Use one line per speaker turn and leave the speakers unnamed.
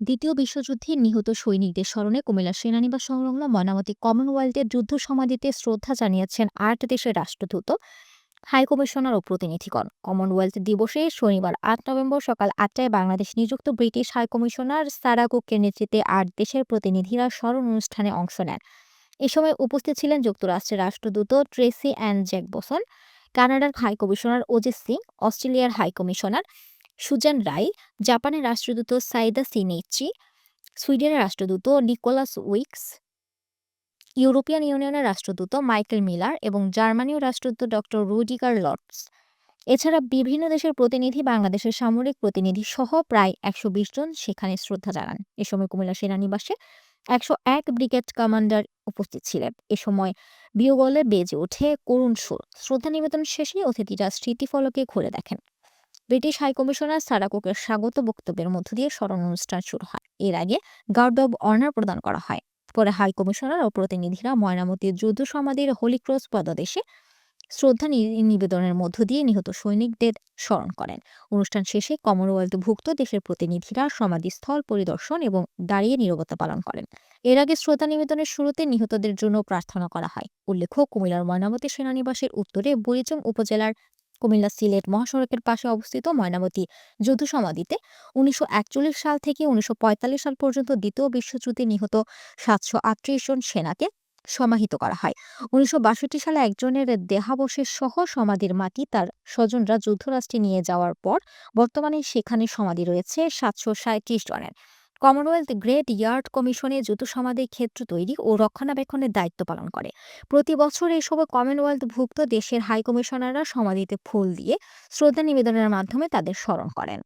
দ্বিতীয় বিশ্বযুদ্ধে নিহত সৈনিকদের স্মরণে কুমিল্লা সেনানিবাস সংলগ্ন ময়নামতি কমনওয়েলথের যুদ্ধ সমাধিতে শ্রদ্ধা জানিয়েছেন আট দেশের রাষ্ট্রদূত, হাই কমিশনার ও প্রতিনিধিগণ। কমনওয়েলথ দিবসে শনিবার আট নভেম্বর সকাল আটটায় বাংলাদেশ নিযুক্ত ব্রিটিশ হাই কমিশনার সারা কুকের নেতৃত্বে আট দেশের প্রতিনিধিরা স্মরণ অনুষ্ঠানে অংশ নেন। এ সময় উপস্থিত ছিলেন যুক্তরাষ্ট্রের রাষ্ট্রদূত ট্রেসি অ্যান্ড জ্যাক বোসন, কানাডার হাই কমিশনার অজিত সিং, অস্ট্রেলিয়ার হাই কমিশনার সুজান রায়, জাপানের রাষ্ট্রদূত সাইদা সিনেচি সুইডেনের রাষ্ট্রদূত নিকোলাস উইক্স, ইউরোপিয়ান ইউনিয়নের রাষ্ট্রদূত মাইকেল মিলার এবং জার্মানীয় রাষ্ট্রদূত ডক্টর রুডিগার লর্ডস। এছাড়া বিভিন্ন দেশের প্রতিনিধি, বাংলাদেশের সামরিক প্রতিনিধি সহ প্রায় একশো বিশ জন সেখানে শ্রদ্ধা জানান। এ সময় কুমিল্লা সেনানিবাসে একশো এক ব্রিগেড কমান্ডার উপস্থিত ছিলেন। এ সময় বিয়োগলে বেজে ওঠে করুণ সুর। শ্রদ্ধা নিবেদন শেষে অতিথিরা স্মৃতিফলকে ঘুরে দেখেন। ব্রিটিশ হাইকমিশনার সারা কুকের স্বাগত বক্তব্যের মধ্য দিয়ে স্মরণ অনুষ্ঠান শুরু হয়। এর আগে গার্ড অব অনার প্রদান করা হয়। পরে হাই কমিশনার ও প্রতিনিধিরা ময়নামতির যুদ্ধ সমাধির হোলি ক্রস পদদেশে শ্রদ্ধা নিবেদনের মধ্য দিয়ে নিহত সৈনিকদের স্মরণ করেন। অনুষ্ঠান শেষে কমনওয়েলথভুক্ত দেশের প্রতিনিধিরা সমাধিস্থল পরিদর্শন এবং দাঁড়িয়ে নিরবতা পালন করেন। এর আগে শ্রদ্ধা নিবেদনের শুরুতে নিহতদের জন্য প্রার্থনা করা হয়। উল্লেখ্য, কুমিল্লার ময়নামতি সেনানিবাসের উত্তরে বুড়িচং উপজেলার কুমিল্লা সিলেট মহাসড়কের পাশে অবস্থিত ময়নামতি যুদ্ধ সমাধিতে উনিশশো একচল্লিশ সাল থেকে উনিশশো পঁয়তাল্লিশ সাল পর্যন্ত দ্বিতীয় বিশ্বযুদ্ধে নিহত সাতশো আটত্রিশ জন সেনাকে সমাহিত করা হয়। উনিশশো বাষট্টি সালে একজনের দেহাবশেষ সহ সমাধির মাটি তার স্বজনরা যুদ্ধরাষ্ট্রে নিয়ে যাওয়ার পর বর্তমানে সেখানে সমাধি রয়েছে সাতশো জনের। কমনওয়েলথ গ্রেট ইয়ার্ড কমিশনে যুদ্ধ সমাধির ক্ষেত্র তৈরি ও রক্ষণাবেক্ষণের দায়িত্ব পালন করে। প্রতি বছর এসব কমনওয়েলথভুক্ত দেশের হাই কমিশনাররা সমাধিতে ফুল দিয়ে শ্রদ্ধা নিবেদনের মাধ্যমে তাদের স্মরণ করেন।